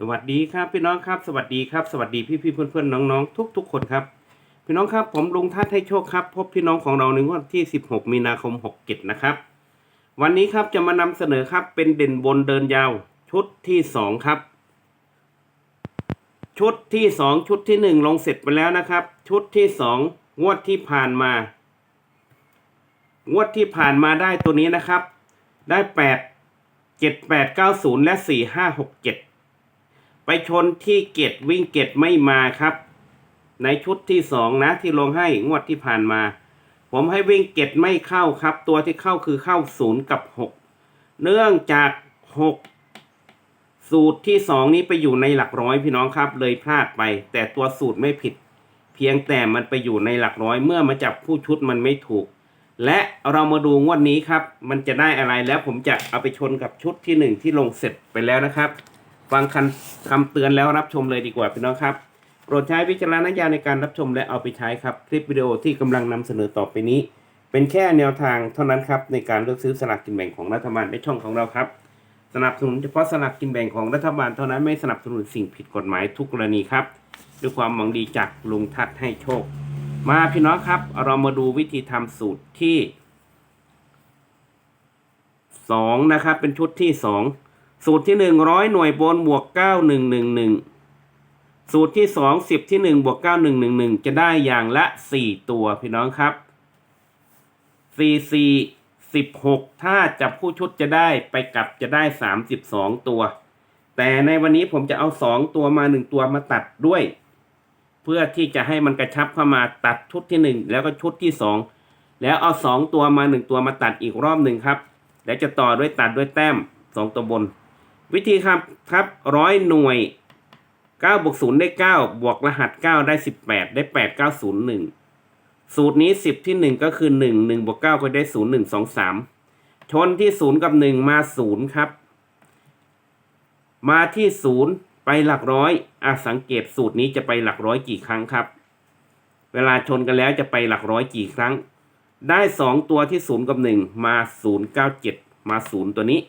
สวัสดีครับพี่น้องครับสวัสดีครับสวัสดีพี่พี่เพื่อนเพื่อนๆน้องๆทุกคนครับ พี่น้องครับผมลุงทัศน์ให้โชคครับ พบพี่น้องของเราในวันที่ 16 มีนาคม 67 นะครับ วันนี้ครับจะมานำเสนอครับเป็นเด่นบนเดินยาว ชุดที่ 2 ครับ ชุดที่ 2 ชุดที่ 1 ลงเสร็จไปแล้วนะครับ ชุดที่ 2 งวดที่ผ่านมา งวดที่ผ่านมาได้ตัวนี้นะครับ ได้ 8 7 8 9 0 และ 4 5 6 7 ไปชนที่เกตวิ่งเกตไม่มาครับ ในชุดที่สองนะที่ลงให้งวดที่ผ่านมา ผมให้วิ่งเกตไม่เข้าครับ ตัวที่เข้าคือเข้าศูนย์กับหกเนื่องจากหกสูตรที่สองนี้ไปอยู่ในหลักร้อยพี่น้องครับ เลยพลาดไป แต่ตัวสูตรไม่ผิด เพียงแต่มันไปอยู่ในหลักร้อยเมื่อมาจับผู้ชุดมันไม่ถูก และเรามาดูงวดนี้ครับ มันจะได้อะไรแล้วผมจะเอาไปชนกับชุดที่หนึ่งที่ลงเสร็จไปแล้วนะครับ ฟังคำคำเตือนแล้วรับชมเลยดีกว่าพี่น้องครับ โปรดใช้วิจารณญาณในการรับชมและเอาไปใช้ครับ คลิปวิดีโอที่กำลังนำเสนอต่อไปนี้ เป็นแค่แนวทางเท่านั้นครับในการเลือกซื้อสลากกินแบ่งของรัฐบาลในช่องของเราครับ สนับสนุนเฉพาะสลากกินแบ่งของรัฐบาลเท่านั้นไม่สนับสนุนสิ่งผิดกฎหมายทุกกรณีครับด้วยความหวังดีจากลุงทัดให้โชค มาพี่น้องครับ เรามาดูวิธีทำสูตรที่สองนะครับเป็นชุดที่สอง สูตรที่หนึ่งร้อยหน่วยบนบวกเก้าหนึ่งหนึ่งหนึ่งสูตรที่สองสิบที่หนึ่งบวกเก้าหนึ่งหนึ่งหนึ่งจะได้อย่างละสี่ตัวพี่น้องครับสี่สี่สิบหกถ้าจับผู้ชุดจะได้ไปกลับจะได้สามสิบสองตัว แต่ในวันนี้ผมจะเอาสองตัวมาหนึ่งตัวมาตัดด้วย เพื่อที่จะให้มันกระชับเข้ามาตัดชุดที่หนึ่งแล้วก็ชุดที่สองแล้วเอาสองตัวมาหนึ่งตัวมาตัดอีกรอบหนึ่งครับ แล้วจะต่อด้วยตัดด้วยแต้มสองตัวบน วิธีครับครับร้อยหน่วยเก้าบวกศูนย์ได้เก้าบวกรหัสเก้าได้สิบแปดได้แปดเก้าศูนย์หนึ่งสูตรนี้สิบที่หนึ่งก็คือหนึ่งหนึ่งบวกเก้าก็ได้ศูนย์หนึ่งสองสามชนที่ศูนย์กับหนึ่งมาศูนย์ครับ มาที่ศูนย์ไปหลักร้อยอะสังเกตสูตรนี้จะไปหลักร้อยกี่ครั้งครับ เวลาชนกันแล้วจะไปหลักร้อยกี่ครั้ง ได้สองตัวที่ศูนย์กับหนึ่งมาศูนย์เก้าเจ็ดมาศูนย์ตัวนี้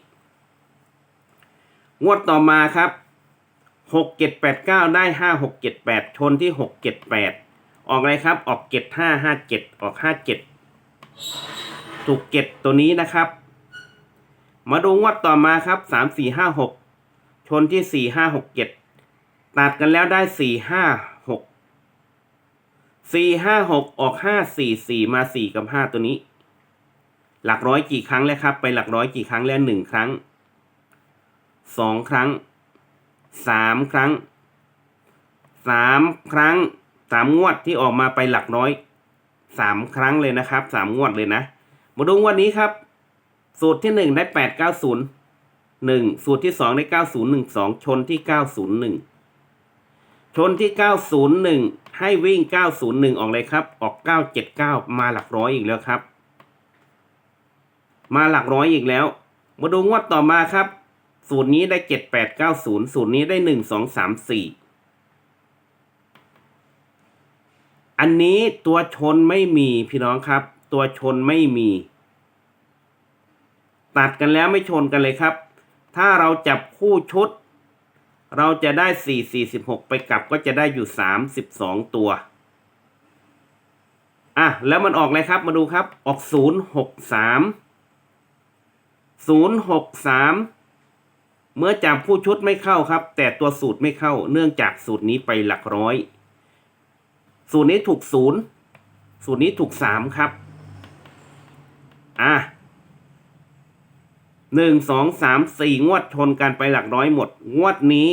งวดต่อมาครับหกเจ็ดแปดเก้าได้ห้าหกเจ็ดแปดชนที่หกเจ็ดแปดออกอะไรครับออกเจ็ดห้าห้าเจ็ดออกห้าเจ็ดถูกเจ็ดตัวนี้นะครับ มาดูงวดต่อมาครับสามสี่ห้าหกชนที่สี่ห้าหกเจ็ดตัดกันแล้วได้สี่ห้าหกสี่ห้าหกออกห้าสี่สี่มาสี่กับห้าตัวนี้ หลักร้อยกี่ครั้งแล้วครับ ไปหลักร้อยกี่ครั้งแล้วหนึ่งครั้ง สองครั้งสามครั้งสามครั้งสามงวดที่ออกมาไปหลักร้อยสามครั้งเลยนะครับสามงวดเลยนะ มาดูงวดนี้ครับ สูตรที่หนึ่งได้แปดเก้าศูนย์หนึ่งสูตรที่สองได้เก้าศูนย์หนึ่งสองชนที่เก้าศูนย์หนึ่งชนที่เก้าศูนย์หนึ่งให้วิ่งเก้าศูนย์หนึ่งออกเลยครับ ออกเก้าเจ็ดเก้ามาหลักร้อยอีกแล้วครับ มาหลักร้อยอีกแล้ว มาดูงวดต่อมาครับ สูตรนี้ได้เจ็ดแปดเก้าศูนย์สูตรนี้ได้หนึ่งสองสามสี่อันนี้ตัวชนไม่มีพี่น้องครับ ตัวชนไม่มี ตัดกันแล้วไม่ชนกันเลยครับ ถ้าเราจับคู่ชุด เราจะได้สี่สี่สิบหกไปกลับก็จะได้อยู่สามสิบสองตัวอะแล้วมันออกเลยครับมาดูครับออกศูนย์หกสามศูนย์หกสาม เมื่อจับผู้ชุดไม่เข้าครับ แต่ตัวสูตรไม่เข้า เนื่องจากสูตรนี้ไปหลักร้อย สูตรนี้ถูกศูนย์สูตรนี้ถูกสามครับ อะหนึ่งสองสามสี่งวดชนกันไปหลักร้อยหมด งวดนี้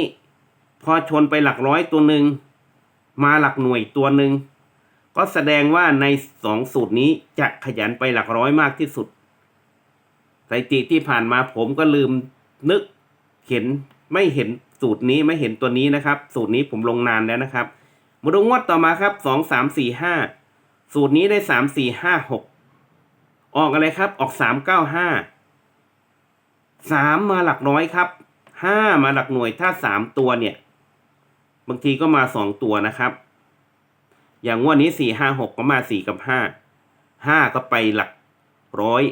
พอชนไปหลักร้อยตัวหนึ่งมาหลักหน่วยตัวหนึ่งก็แสดงว่าในสองสูตรนี้จะขยันไปหลักร้อยมากที่สุดสถิติที่ผ่านมาผมก็ลืมนึก เห็นไม่เห็นสูตรนี้ไม่เห็นตัวนี้นะครับ สูตรนี้ผมลงนานแล้วนะครับมาดูงวดต่อมาครับสองสามสี่ห้าสูตรนี้ได้สามสี่ห้าหกออกอะไรครับ ออกสามเก้าห้าสามมาหลักร้อยครับห้ามาหลักหน่วยถ้าสามตัวเนี่ย บางทีก็มาสองตัวนะครับ อย่างงวดนี้สี่ห้าหกก็มาสี่กับห้าห้าก็ไปหลักร้อย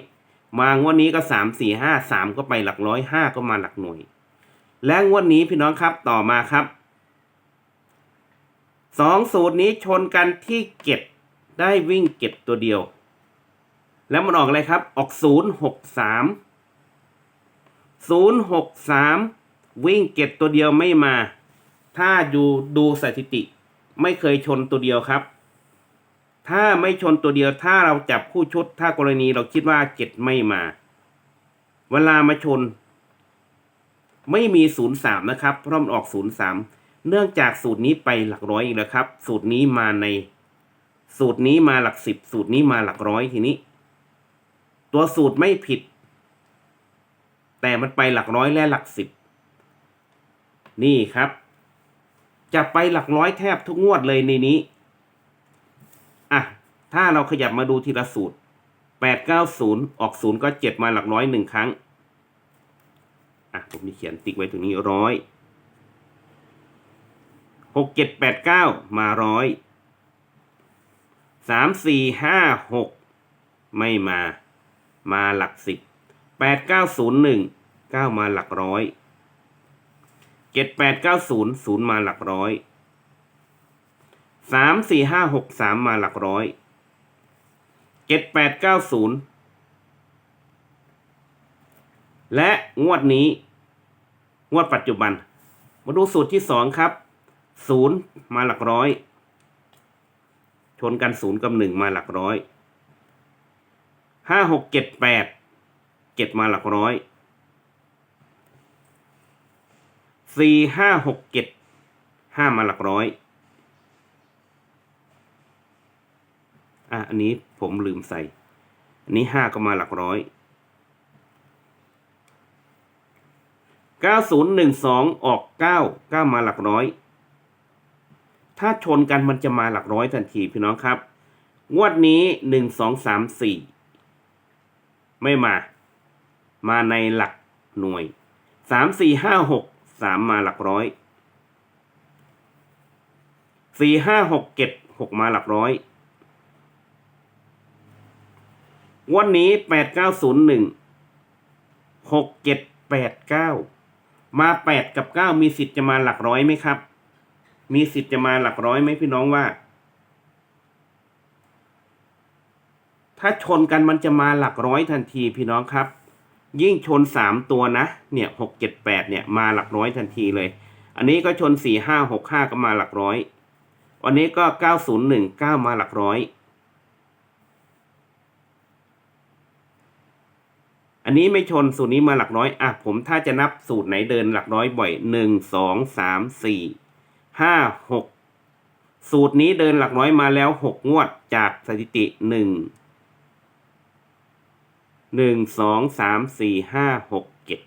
มางวดนี้ก็สามสี่ห้าสามก็ไปหลักร้อยห้าก็มาหลักหน่วย และงวดนี้พี่น้องครับต่อมาครับสองสูตรนี้ชนกันที่เก็บได้วิ่งเก็บตัวเดียว แล้วมันออกอะไรครับ ออกศูนย์หกสามศูนย์หกสามวิ่งเก็บตัวเดียวไม่มา ถ้าอยู่ดูสถิติ ไม่เคยชนตัวเดียวครับ ถ้าไม่ชนตัวเดียวถ้าเราจับคู่ชุด ถ้ากรณีเราคิดว่าเจ็ดไม่มา เวลามาชน ไม่มีศูนย์สามนะครับเพราะมันออกศูนย์สามเนื่องจากสูตรนี้ไปหลักร้อยอีกแล้วครับ สูตรนี้มาใน สูตรนี้มาหลักสิบสูตรนี้มาหลักร้อยทีนี้ ตัวสูตรไม่ผิด แต่มันไปหลักร้อยและหลักสิบนี่ครับ จะไปหลักร้อยแทบทุกงวดเลยในนี้อะถ้าเราขยับมาดูทีละสูตรแปดเก้าศูนย์ออกศูนย์ก็เจ็ดมาหลักร้อยหนึ่งครั้ง อะผมมีเขียนติ๊กไว้ตรงนี้ร้อยหกเจ็ดแปดเก้ามาร้อยสามสี่ห้าหกไม่มามาหลักสิบแปดเก้าศูนย์หนึ่งเก้ามาหลักร้อยเจ็ดแปดเก้าศูนย์ศูนย์มาหลักร้อยสามสี่ห้าหกสามมาหลักร้อยเจ็ดแปดเก้าศูนย์ และงวดนี้ งวดปัจจุบัน มาดูสูตรที่สองครับศูนย์มาหลักร้อย ชนกันศูนย์กับหนึ่งมาหลักร้อยห้าหกเจ็ดแปดเจ็ดมาหลักร้อยสี่ห้าหกเจ็ดห้ามาหลักร้อยอะอันนี้ผมลืมใส่ อันนี้ห้าก็มาหลักร้อย ก้าศูนย์หนึ่งสองออกเก้าเก้ามาหลักร้อย ถ้าชนกันมันจะมาหลักร้อยทันทีพี่น้องครับ งวดนี้หนึ่งสองสามสี่ไม่มา มาในหลักหน่วยสามสี่ห้าหกสามมาหลักร้อยสี่ห้าหกเจ็ดหกมาหลักร้อย วันนี้ดแปดเก้า มาแปดกับเก้ามีสิทธิ์จะมาหลักร้อยไหมครับ มีสิทธิ์จะมาหลักร้อยไหมพี่น้องว่า ถ้าชนกันมันจะมาหลักร้อยทันทีพี่น้องครับ ยิ่งชนสามตัวนะ เนี่ยหกเจ็ดแปดเนี่ยมาหลักร้อยทันทีเลย อันนี้ก็ชนสี่ห้าหกห้าก็มาหลักร้อยวันนี้ก็เก้าศูนย์หนึ่งเก้ามาหลักร้อย นนี้ไม่ชนสูตรนี้มาหลักร้อย อะ ผมถ้าจะนับสูตรไหนเดินหลักร้อยบ่อยหนึ่งสองสามสี่ห้าหกสูตรนี้เดินหลักร้อยมาแล้วหกงวดจากสถิติหนึ่งหนึ่งสองสามสี่ห้าหกเจ็ด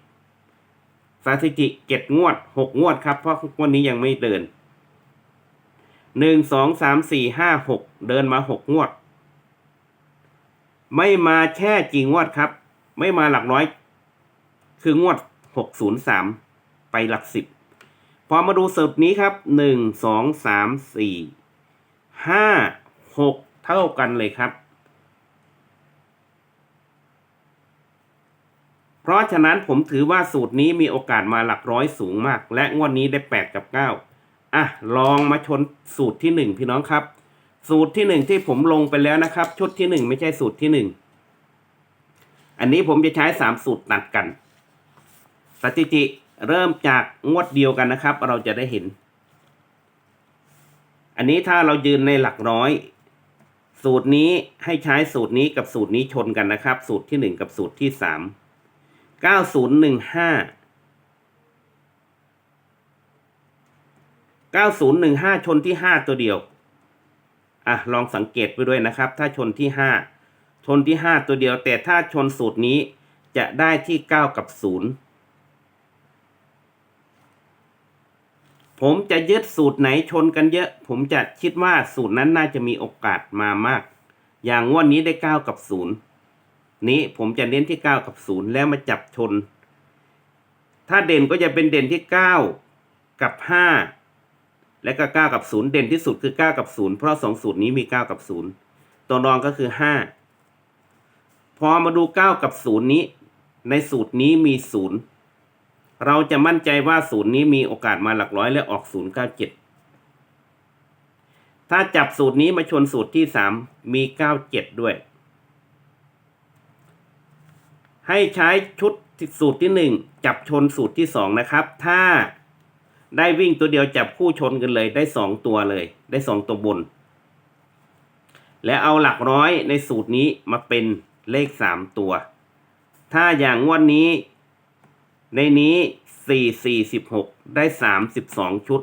สถิติเจ็ดงวดหกงวดครับ เพราะงวดนี้ยังไม่เดินหนึ่งสองสามสี่ห้าหกเดินมาหกงวด ไม่มาแค่จริงงวดครับ ไม่มาหลักร้อย คืองวดหกศูนย์สามไปหลักสิบพอมาดูสูตรนี้ครับหนึ่งสองสามสี่ห้าหกเท่ากันเลยครับ เพราะฉะนั้นผมถือว่าสูตรนี้มีโอกาสมาหลักร้อยสูงมาก และงวดนี้ได้แปดกับเก้าอะ ลองมาชนสูตรที่หนึ่งพี่น้องครับ สูตรที่หนึ่งที่ผมลงไปแล้วนะครับ ชุดที่หนึ่งไม่ใช่สูตรที่หนึ่ง อันนี้ผมจะใช้สามสูตรตัดกันสถิติเริ่มจากงวดเดียวกันนะครับ เราจะได้เห็น อันนี้ถ้าเรายืนในหลักร้อย สูตรนี้ให้ใช้สูตรนี้กับสูตรนี้ชนกันนะครับ สูตรที่หนึ่งกับสูตรที่สามเก้าศูนย์หนึ่งห้าเก้าศูนย์หนึ่งห้าชนที่ห้าตัวเดียวอะลองสังเกตไปด้วยนะครับ ถ้าชนที่ห้า ชนที่ห้าตัวเดียว แต่ถ้าชนสูตรนี้จะได้ที่เก้ากับศูนย์ผมจะยึดสูตรไหนชนกันเยอะ ผมจะคิดว่าสูตรนั้นน่าจะมีโอกาสมามาก อย่างงวันนี้ได้เก้ากับศูนย์นี้ผมจะเน้นที่เก้ากับศูนย์แล้วมาจับชน ถ้าเด่นก็จะเป็นเด่นที่เก้ากับห้าและก็เก้ากับศูนย์เด่นที่สุดคือเก้ากับศูนย์เพราะสองสูตรนี้มีเก้ากับศูนย์ตัวรองก็คือห้า พอมาดูเก้ากับศูนย์นี้ ในสูตรนี้มีศูนย์เราจะมั่นใจว่าศูนย์นี้มีโอกาสมาหลักร้อยและออกศูนย์เก้าเจ็ดถ้าจับสูตรนี้มาชนสูตรที่สามมีเก้าเจ็ดด้วย ให้ใช้ชุดสูตรที่หนึ่งจับชนสูตรที่สองนะครับ ถ้าได้วิ่งตัวเดียวจับคู่ชนกันเลยได้สองตัวเลย ได้สองตัวบน และเอาหลักร้อยในสูตรนี้มาเป็น เลขสามตัว ถ้าอย่างงวดนี้ ในนี้สี่สี่สิบหกได้สามสิบสองชุด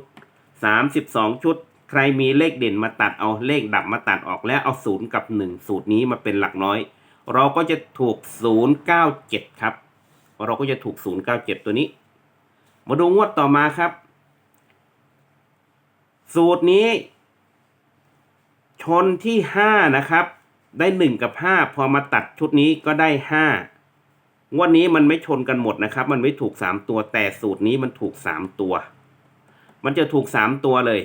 สามสิบสองชุด ใครมีเลขเด่นมาตัดเอาเลขดับมาตัดออกแล้วเอาศูนย์กับหนึ่งสูตรนี้มาเป็นหลักน้อย เราก็จะถูกศูนย์เก้าเจ็ดครับ เราก็จะถูกศูนย์เก้าเจ็ดตัวนี้ มาดูงวดต่อมาครับ สูตรนี้ ชนที่ห้านะครับ ได้หนึ่งกับห้าพอมาตัดชุดนี้ก็ได้ห้างวดนี้มันไม่ชนกันหมดนะครับ มันไม่ถูกสามตัวแต่สูตรนี้มันถูกสามตัว มันจะถูกสามตัวเลย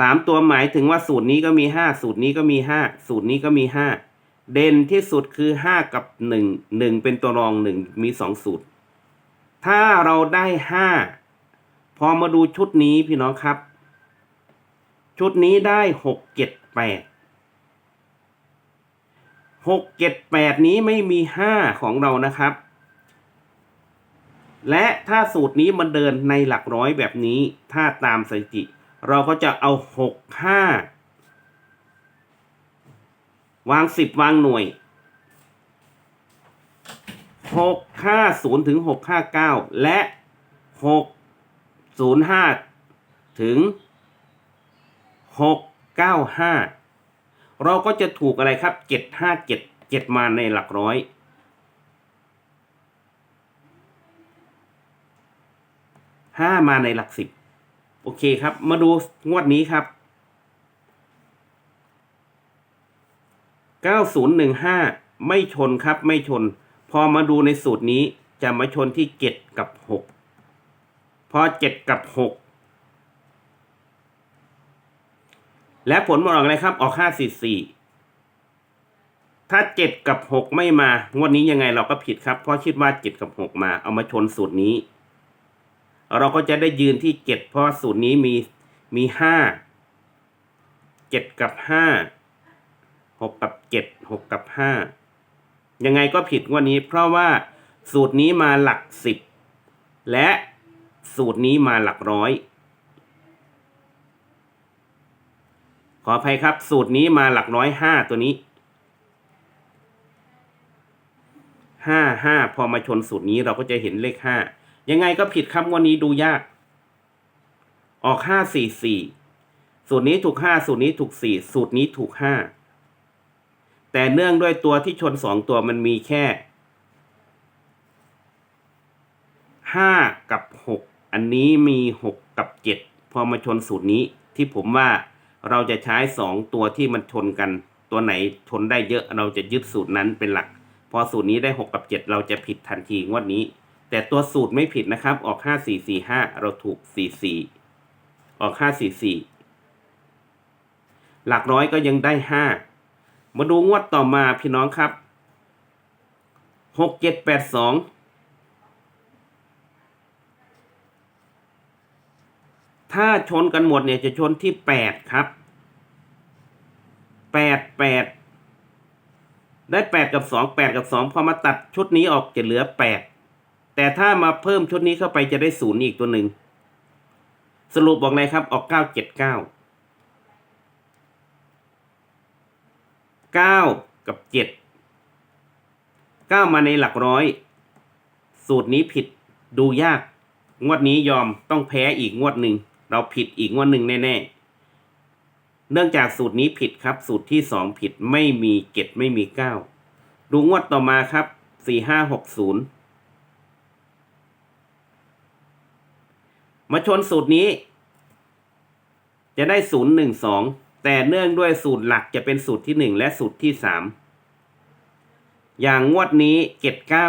สามตัวหมายถึงว่าสูตรนี้ก็มีห้าสูตรนี้ก็มีห้าสูตรนี้ก็มีห้าเด่นที่สุดคือห้ากับหนึ่งหนึ่งเป็นตัวรองหนึ่งมีสองสูตร ถ้าเราได้ห้าพอมาดูชุดนี้พี่น้องครับ ชุดนี้ได้หกเจ็ดแปด หกเจ็ดแปดนี้ไม่มีห้าของเรานะครับ และถ้าสูตรนี้มันเดินในหลักร้อยแบบนี้ ถ้าตามสถิติ เราก็จะเอาหกห้าวางสิบวางหน่วยหกห้าศูนย์ถึงหกห้าเก้าและหกศูนย์ห้าถึงหกเก้าห้า เราก็จะถูกอะไรครับเจ็ดห้าเจ็ดเจ็ดมาในหลักร้อย ห้ามาในหลักสิบ โอเคครับ มาดูงวดนี้ครับเก้าศูนย์หนึ่งห้าไม่ชนครับไม่ชน พอมาดูในสูตรนี้จะมาชนที่เจ็ดกับหกพอเจ็ดกับหก และผลมันออกอะไรครับ ออกห้าสี่สี่ถ้าเจ็ดกับหกไม่มางวดนี้ยังไงเราก็ผิดครับ เพราะคิดว่าเจ็ดกับหกมา เอามาชนสูตรนี้ เราก็จะได้ยืนที่เจ็ดเพราะสูตรนี้มีมีห้าเจ็ดกับห้าหกกับเจ็ดหกกับห้ายังไงก็ผิดงวันนี้ เพราะว่าสูตรนี้มาหลักสิบและสูตรนี้มาหลักร้อย ขออภัยครับ สูตรนี้มาหลักร้อยห้าตัวนี้ห้าห้าพอมาชนสูตรนี้เราก็จะเห็นเลขห้ายังไงก็ผิดครับงวันนี้ดูยาก ออกห้าสี่สี่สูตรนี้ถูกห้าสูตรนี้ถูกสี่สูตรนี้ถูกห้าแต่เนื่องด้วยตัวที่ชนสองตัวมันมีแค่ห้ากับหกอันนี้มีหกกับเจ็ดพอมาชนสูตรนี้ที่ผมว่า เราจะใช้ 2 ตัวที่มันชนกัน ตัวไหนชนได้เยอะเราจะยึดสูตรนั้นเป็นหลัก พอสูตรนี้ได้ 6 กับ 7 เราจะผิดทันทีงวดนี้ แต่ตัวสูตรไม่ผิดนะครับ ออก 5 4 4 5 เราถูก 4 4 ออก 5 4 4 หลักร้อยก็ยังได้ 5 มาดูงวดต่อมาพี่น้องครับ 6 7 8 2 ถ้าชนกันหมดเนี่ยจะชนที่แปดครับแปดแปดได้แปดกับสองแปดกับสองพอมาตัดชุดนี้ออกจะเหลือแปดแต่ถ้ามาเพิ่มชุดนี้เข้าไปจะได้ศูนย์อีกตัวหนึ่งสรุปบอกเลยครับออกเก้าเจ็ดเก้าเก้ากับเจ็ดเก้ามาในหลักร้อย สูตรนี้ผิดดูยาก งวดนี้ยอมต้องแพ้อีกงวดหนึ่ง เราผิดอีกงวดหนึ่งแน่ๆ เนื่องจากสูตรนี้ผิดครับ สูตรที่สองผิดไม่มีเจ็ดไม่มีเก้าดูงวดต่อมาครับสี่ห้าหกศูนย์มาชนสูตรนี้ จะได้ศูนย์หนึ่งสองแต่เนื่องด้วยสูตรหลักจะเป็นสูตรที่หนึ่งและสูตรที่สามอย่างงวดนี้เจ็ดเก้า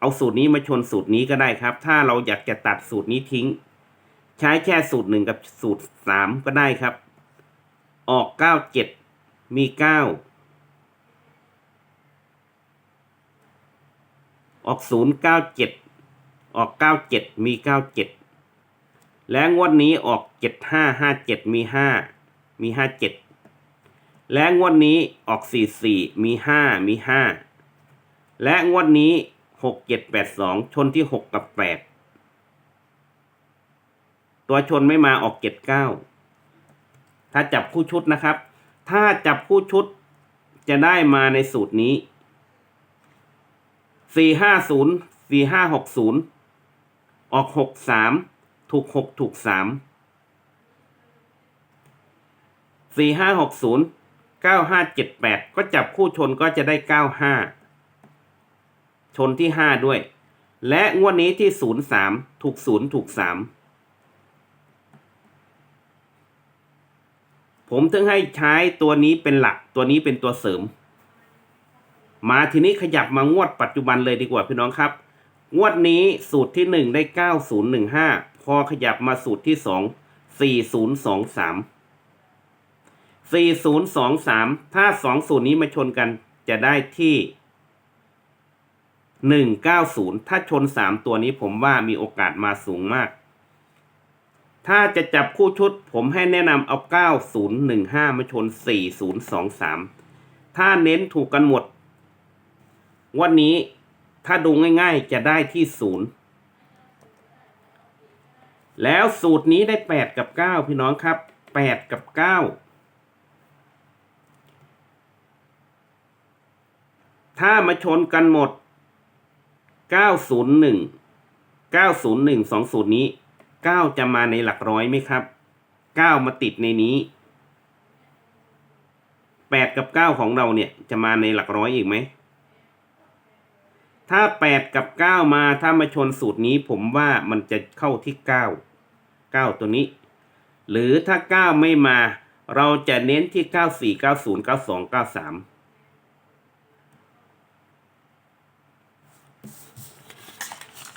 เอาสูตรนี้มาชนสูตรนี้ก็ได้ครับ ถ้าเราอยากจะตัดสูตรนี้ทิ้ง ใช้แค่สูตรหนึ่งกับสูตรสามก็ได้ครับ ออกเก้าเจ็ดมีเก้าออกศูนย์เก้าเจ็ดออกเก้าเจ็ดมีเก้าเจ็ดและงวดนี้ออกเจ็ดห้าห้าเจ็ดมีห้ามีห้าเจ็ดและงวดนี้ออกสี่สี่มีห้ามีห้าและงวดนี้หกเจ็ดแปดสองชนที่หกกับแปด ตัวชนไม่มาออกเจ็ดเก้าถ้าจับคู่ชุดนะครับ ถ้าจับคู่ชุดจะได้มาในสูตรนี้สี่ห้าศูนย์สี่ห้าหกศูนย์ออกหกสามถูกหกถูกสามสี่ห้าหกศูนย์เก้าห้าเจ็ดแปดก็จับคู่ชนก็จะได้เก้าห้าชนที่ห้าด้วย และงวดนี้ที่ศูนย์สามถูกศูนย์ถูกสาม ผมถึงให้ใช้ตัวนี้เป็นหลัก ตัวนี้เป็นตัวเสริม มาทีนี้ขยับมางวดปัจจุบันเลยดีกว่าพี่น้องครับ งวดนี้สูตรที่หนึ่งได้เก้าศูนย์หนึ่งห้าพอขยับมาสูตรที่สองสี่ศูนย์สองสามสี่ศูนย์สองสามถ้าสองสูตรนี้มาชนกันจะได้ที่หนึ่งเก้าศูนย์ถ้าชนสามตัวนี้ผมว่ามีโอกาสมาสูงมาก ถ้าจะจับคู่ชุด ผมให้แนะนำเอาเก้าศูนย์หนึ่งห้ามาชนสี่ศูนย์สองสามถ้าเน้นถูกกันหมด วันนี้ถ้าดูง่ายๆจะได้ที่ศูนย์แล้วสูตรนี้ได้แปดกับเก้าพี่น้องครับแปดกับเก้าถ้ามาชนกันหมดเก้าศูนย์หนึ่งเก้าศูนย์หนึ่งสองสูตรนี้ เก้าจะมาในหลักร้อยไหมครับเก้ามาติดในนี้แปดกับเก้าของเราเนี่ยจะมาในหลักร้อยอีกไหม ถ้าแปดกับเก้ามาถ้ามาชนสูตรนี้ผมว่ามันจะเข้าที่เก้าเก้าตัวนี้ หรือถ้าเก้าไม่มาเราจะเน้นที่เก้าสี่เก้าศูนย์เก้าสองเก้าสาม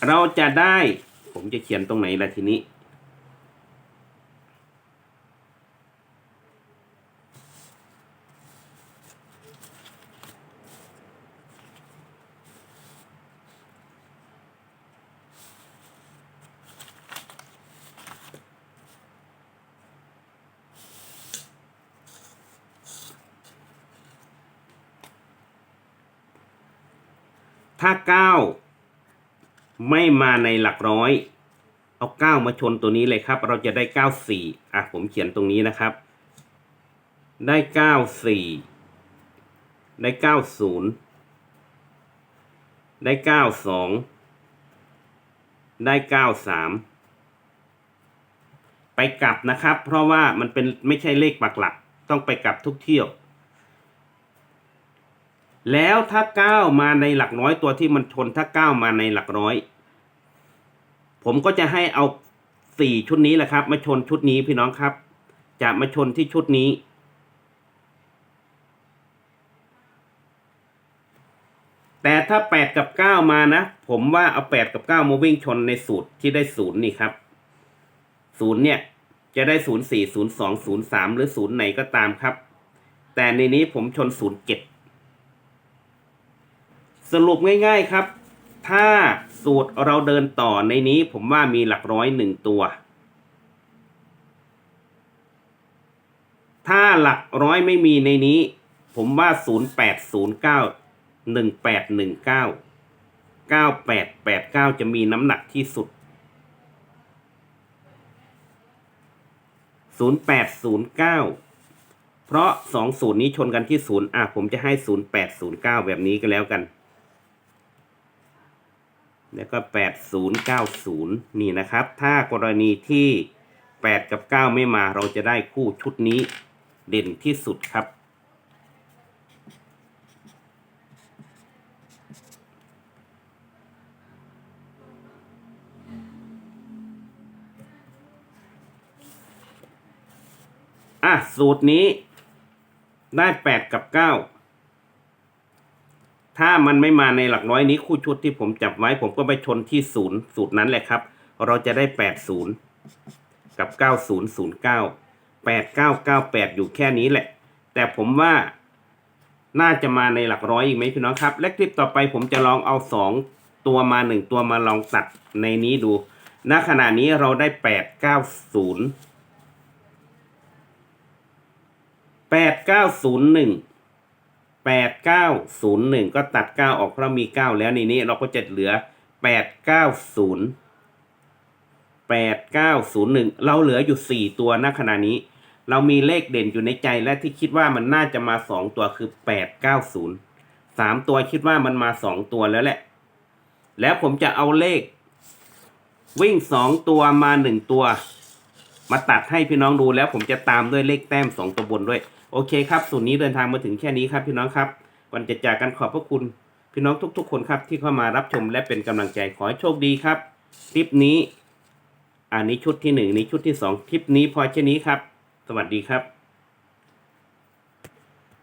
เราจะได้ ผมจะเขียนตรงไหนล่ะทีนี้ ถ้าเก้า ไม่มาในหลักร้อย เอาเก้ามาชนตัวนี้เลยครับ เราจะได้เก้าสี่อะผมเขียนตรงนี้นะครับ ได้เก้าสี่ได้เก้าศูนย์ได้เก้าสองได้เก้าสามไปกลับนะครับ เพราะว่ามันเป็นไม่ใช่เลขปักหลัก ต้องไปกลับทุกเที่ยว แล้วถ้าเก้ามาในหลักร้อยตัวที่มันชนถ้าเก้ามาในหลักร้อย ผมก็จะให้เอาสี่ชุดนี้แหละครับ มาชนชุดนี้พี่น้องครับ จะมาชนที่ชุดนี้ แต่ถ้าแปดกับเก้ามานะ ผมว่าเอาแปดกับเก้ามาวิ่งชนในสูตรที่ได้ศูนย์นี่ครับศูนย์เนี่ยจะได้ศูนย์สี่ศูนย์สองศูนย์สามหรือศูนย์ไหนก็ตามครับ แต่ในนี้ผมชนศูนย์เจ็ด สรุปง่ายๆครับ ถ้าสูตรเราเดินต่อในนี้ผมว่ามีหลักร้อยหนึ่งตัว ถ้าหลักร้อยไม่มีในนี้ ผมว่าศูนย์แปดศูนย์เก้าหนึ่งแปดหนึ่งเก้าเก้าแปดแปดเก้าจะมีน้ำหนักที่สุดศูนย์แปดศูนย์เก้าเพราะสองศูนย์นี้ชนกันที่ศูนย์อะผมจะให้ศูนย์แปดศูนย์เก้าแบบนี้ก็แล้วกัน แล้วก็แปดศูนย์เก้าศูนย์นี่นะครับ ถ้ากรณีที่แปดกับเก้าไม่มาเราจะได้คู่ชุดนี้เด่นที่สุดครับ อะ สูตรนี้ได้แปดกับเก้า ถ้ามันไม่มาในหลักร้อยนี้คู่ชุดที่ผมจับไว้ผมก็ไปชนที่ศูนย์สูตรนั้นแหละครับ เราจะได้แปดศูนย์กับเก้าศูนย์ศูนย์เก้าแปดเก้าเก้าแปดอยู่แค่นี้แหละ แต่ผมว่าน่าจะมาในหลักร้อยอีกไหมพี่น้องครับ และคลิปต่อไปผมจะลองเอาสองตัวมาหนึ่งตัวมาลองตัดในนี้ดู ณ ขณะนี้เราได้แปดเก้าศูนย์แปดเก้าศูนย์หนึ่ง แปดเก้าศูนย์หนึ่งก็ตัดเก้าออกเพราะมีเก้าแล้วในนี้เราก็จะเหลือแปดเก้าศูนย์แปดเก้าศูนย์หนึ่งเราเหลืออยู่สี่ตัวณขณะนี้ เรามีเลขเด่นอยู่ในใจและที่คิดว่ามันน่าจะมาสองตัวคือแปดเก้าศูนย์สามตัวคิดว่ามันมาสองตัวแล้วแหละ แล้วผมจะเอาเลข วิ่งสองตัวมาหนึ่งตัว มาตัดให้พี่น้องดูแล้วผมจะตามด้วยเลขแต้มสองตัวบนด้วย โอเคครับส่วนนี้เดินทางมาถึงแค่นี้ครับพี่น้องครับก่อนจะจากกันขอบพระคุณพี่น้องทุก ๆ คนครับที่เข้ามารับชมและเป็นกำลังใจขอให้โชคดีครับคลิปนี้อันนี้ชุดที่หนึ่งนี้ชุดที่สองคลิปนี้พอแค่นี้ครับ สวัสดีครับ